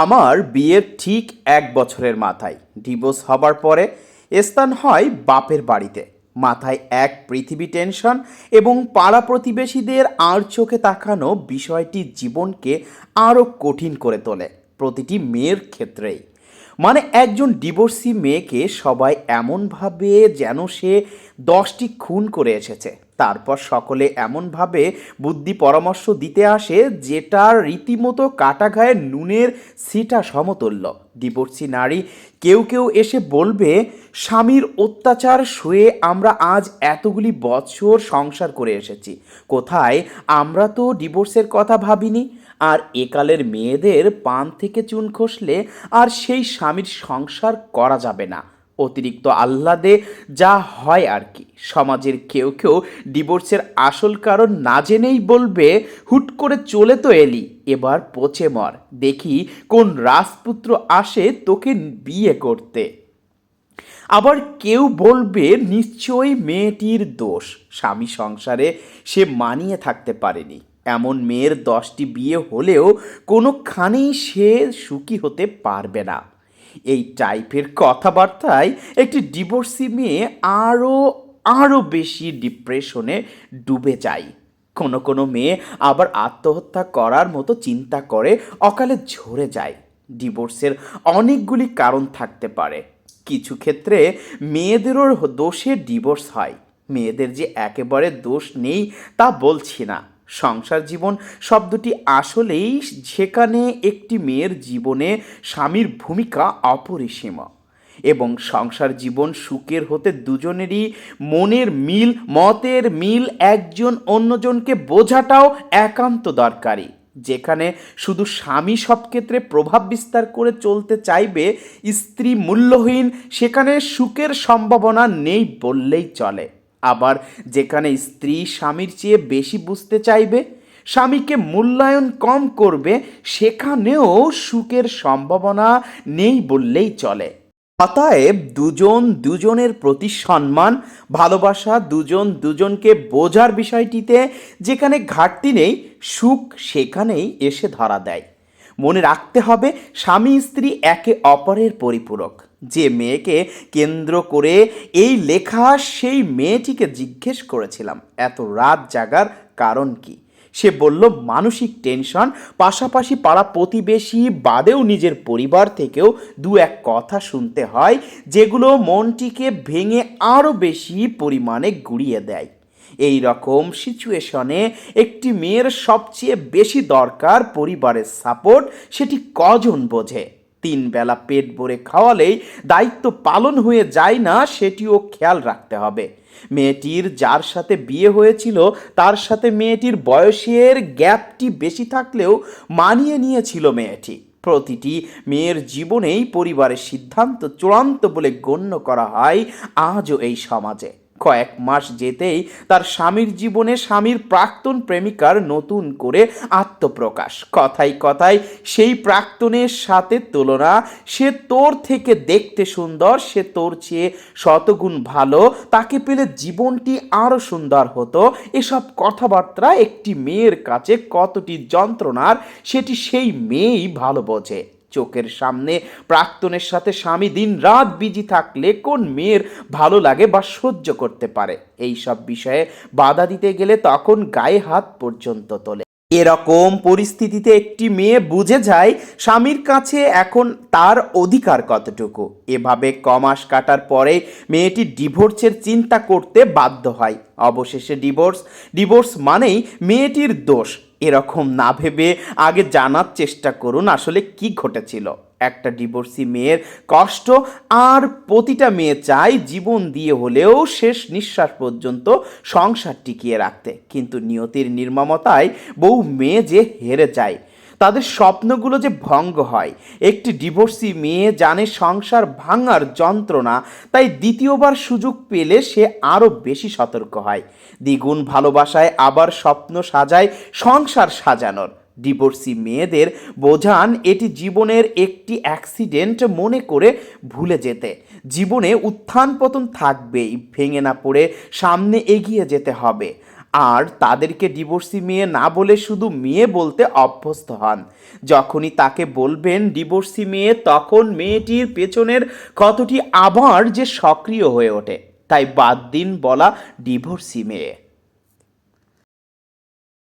আমার বিয়ের ঠিক এক বছরের মাথায়। ডিভোর্স হবার পরে স্থান হয় বাপের বাড়িতে। মাথায় এক পৃথিবী টেনশন এবং পাড়া প্রতিবেশীদের আর চোখে তাকানো বিষয়টি জীবনকে আরও কঠিন করে তোলে প্রতিটি মেয়ের ক্ষেত্রেই। মানে একজন ডিভোর্সি মেয়েকে সবাই এমনভাবে যেন সে দশটি খুন করে এসেছে। তারপর সকলে এমনভাবে বুদ্ধি পরামর্শ দিতে আসে যেটা রীতিমতো কাটা গায়ে নুনের সিটা সমতুল্য। ডিভোর্সি নারী কেউ কেউ এসে বলবে, স্বামীর অত্যাচার শুয়ে আমরা আজ এতগুলি বছর সংসার করে এসেছি। কোথায়? আমরা তো ডিভোর্সের কথা ভাবিনি। আর একালের মেয়েদের পান থেকে চুন খসলে আর সেই স্বামীর সংসার করা যাবে না। অতিরিক্ত আহ্লাদে যা হয় আর কি। সমাজের কেউ কেউ ডিভোর্সের আসল কারণ না জেনেই বলবে, হুট করে চলে তো এলি, এবার পচে মর। দেখি কোন রাজপুত্র আসে তোকে বিয়ে করতে। আবার কেউ বলবে, নিশ্চয়ই মেয়েটির দোষ। স্বামী সংসারে সে মানিয়ে থাকতে পারেনি। এমন মেয়ের দশটি বিয়ে হলেও কোনোখানেই সে সুখী হতে পারবে না। এই টাইপের কথাবার্তায় একটি ডিভোর্সি মেয়ে আরও আরও বেশি ডিপ্রেশনে ডুবে যায়। কোনো কোনো মেয়ে আবার আত্মহত্যা করার মতো চিন্তা করে অকালে ঝরে যায়। ডিভোর্সের অনেকগুলি কারণ থাকতে পারে। কিছু ক্ষেত্রে মেয়েদেরও দোষে ডিভোর্স হয়। মেয়েদের যে একেবারে দোষ নেই তা বলছি না। সংসার জীবন শব্দটি আসলেই সেখানে একটি মেয়ের জীবনে স্বামীর ভূমিকা অপরিসীম। এবং সংসার জীবন সুখের হতে দুজনেরই মনের মিল, মতের মিল একজন অন্যজনকে বোঝাটাও একান্ত দরকারি। যেখানে শুধু স্বামী সব ক্ষেত্রে প্রভাব বিস্তার করে চলতে চাইবে, স্ত্রী মূল্যহীন, সেখানে সুখের সম্ভাবনা নেই বললেই চলে। আবার যেখানে স্ত্রী স্বামীর চেয়ে বেশি বুঝতে চাইবে, স্বামীকে মূল্যায়ন কম করবে, সেখানেও সুখের সম্ভাবনা নেই বললেই চলে। অতএব দুজন দুজনের প্রতি সম্মান, ভালোবাসা দুজন দুজনকে বোঝার বিষয়টিতে যেখানে ঘাটতি নেই, সুখ সেখানেই এসে ধরা দেয়। মনে রাখতে হবে, স্বামী স্ত্রী একে অপরের পরিপূরক। যে মেয়েকে কেন্দ্র করে এই লেখা সেই মেয়েটিকে জিজ্ঞেস করেছিলাম, এত রাত জাগার কারণ কি? সে বলল, মানসিক টেনশন, পাশাপাশি পাড়া প্রতিবেশী বাদেও নিজের পরিবার থেকেও দু এক কথা শুনতে হয়, যেগুলো মনটিকে ভেঙে আরও বেশি পরিমাণে গুড়িয়ে দেয়। এই রকম সিচুয়েশনে একটি মেয়ের সবচেয়ে বেশি দরকার পরিবারের সাপোর্ট, সেটি কজন বোঝে? তিন বেলা পেট ভরে খাওয়ালেই দায়িত্ব পালন হয়ে যায় না, সেটিও খেয়াল রাখতে হবে। মেয়েটির যার সাথে বিয়ে হয়েছিল, তার সাথে মেয়েটির বয়সের গ্যাপটি বেশি থাকলেও মানিয়ে নিয়েছিল মেয়েটি। প্রতিটি মেয়ের জীবনেই পরিবারের সিদ্ধান্ত চূড়ান্ত বলে গণ্য করা হয় আজও এই সমাজে। কয়েক মাস যেতেই তার স্বামীর জীবনে স্বামীর প্রাক্তন প্রেমিকার নতুন করে আত্মপ্রকাশ। কথাই কথায় সেই প্রাক্তনের সাথে তুলনা, সে তোর থেকে দেখতে সুন্দর, সে তোর চেয়ে শতগুণ ভালো, তাকে পেলে জীবনটি আরও সুন্দর হতো। এসব কথাবার্তা একটি মেয়ের কাছে কতটি যন্ত্রণার, সেটি সেই মেয়েই ভালো বোঝে। চোখের সামনে। প্রাক্তনের সাথে স্বামী দিন রাত বিজি থাকলে কোন মেয়ের ভালো লাগে বা সহ্য করতে পারে? এই সব বিষয়ে বাধা দিতে গেলে তখন গায়ে হাত পর্যন্ত তোলে। এরকম পরিস্থিতিতে একটি মেয়ে বুঝে যায় স্বামীর কাছে এখন তার অধিকার কতটুকু। এভাবে কমাস কাটার পরে মেয়েটি ডিভোর্সের চিন্তা করতে বাধ্য হয়। অবশেষে ডিভোর্স ডিভোর্স মানেই মেয়েটির দোষ। এরকম না ভেবে আগে জানার চেষ্টা করুন আসলে কি ঘটেছিল। একটা ডিভোর্সি মেয়ের কষ্ট আর প্রতিটা মেয়ে চায় জীবন দিয়ে হলেও শেষ নিঃশ্বাস পর্যন্ত সংসার টিকিয়ে রাখতে। কিন্তু নিয়তির নির্মমতায় বহু মেয়ে যে হেরে যায়, তাদের স্বপ্নগুলো যে ভঙ্গ হয়। একটি ডিভোর্সি মেয়ে জানে সংসার ভাঙার যন্ত্রণা, তাই দ্বিতীয়বার সুযোগ পেলে সে আরও বেশি সতর্ক হয়। দ্বিগুণ ভালোবাসায় আবার স্বপ্ন সাজায় সংসার সাজানোর। ডিভোর্সি মেয়েদের বোঝান এটি জীবনের একটি অ্যাক্সিডেন্ট মনে করে ভুলে যেতে। জীবনে উত্থান পতন থাকবেই, ভেঙে না পড়ে সামনে এগিয়ে যেতে হবে। আর তাদেরকে ডিভোর্সি মেয়ে না বলে শুধু মেয়ে বলতে অভ্যস্ত হন। যখনই তাকে বলবেন ডিভোর্সি মেয়ে, তখন মেয়েটির পেছনের কতটি আবার যে সক্রিয় হয়ে ওঠে, তাই বাদ দিন বলা ডিভোর্সি মেয়ে।